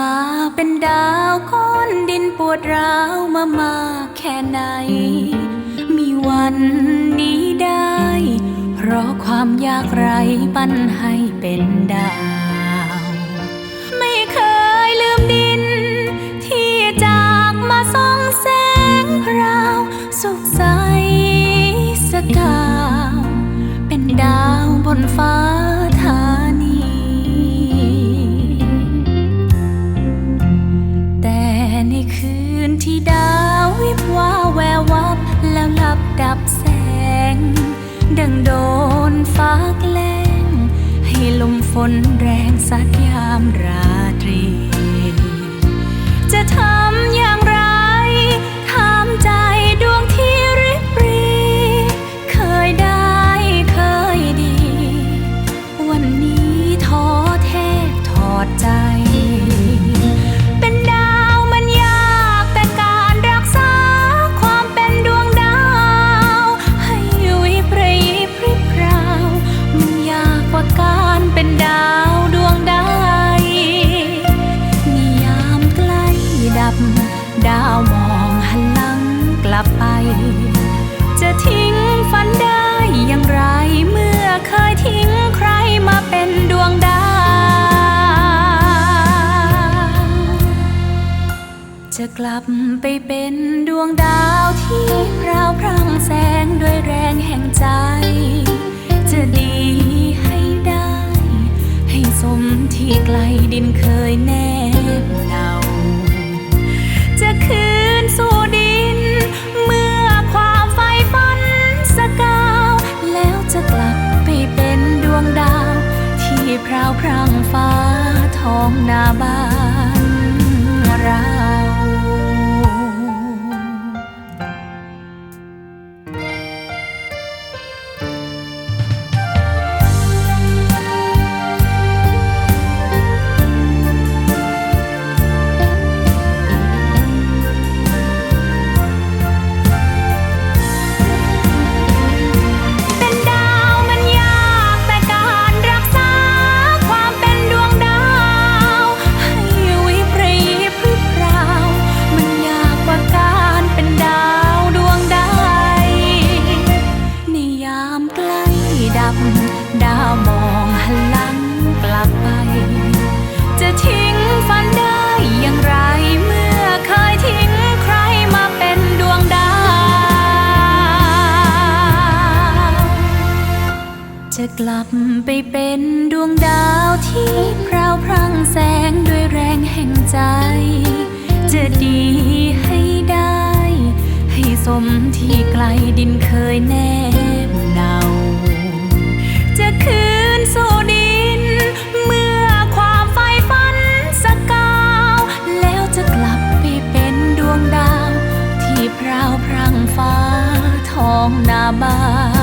มาเป็นดาวก้อนดินปวดร้าวมามากแค่ไหน มีวันนี้ได้ เพราะความยากไร้ปั้นให้เป็นดาว ดังโดนฟ้าแกล้ง ให้ลมฝนแรงสัดยามราตรี จะทำอย่างไรถามใจดวงที่ริบรี เคยได้เคยดี วันนี้ท้อแท้ถอดใจ จะทิ้งฝันได้อย่างไรเมื่อเคยทิ้งใครมาเป็นดวงดาวจะกลับไปเป็นดวงดาวที่พราวพรังแสงด้วยแรงแห่งใจ จะดีให้ได้ ให้สมที่ไกลดินเคยแนบเนา ท้อ ดับดาวมองหันหลังกลับไป จะทิ้งฝันได้อย่างไรเมื่อเคยทิ้งใครมาเป็นดวงดาว จะกลับไปเป็นดวงดาวที่พราวพรังแสงด้วยแรงแห่งใจ จะดีให้ได้ ให้สมที่ไกลดินเคยแน 妈妈。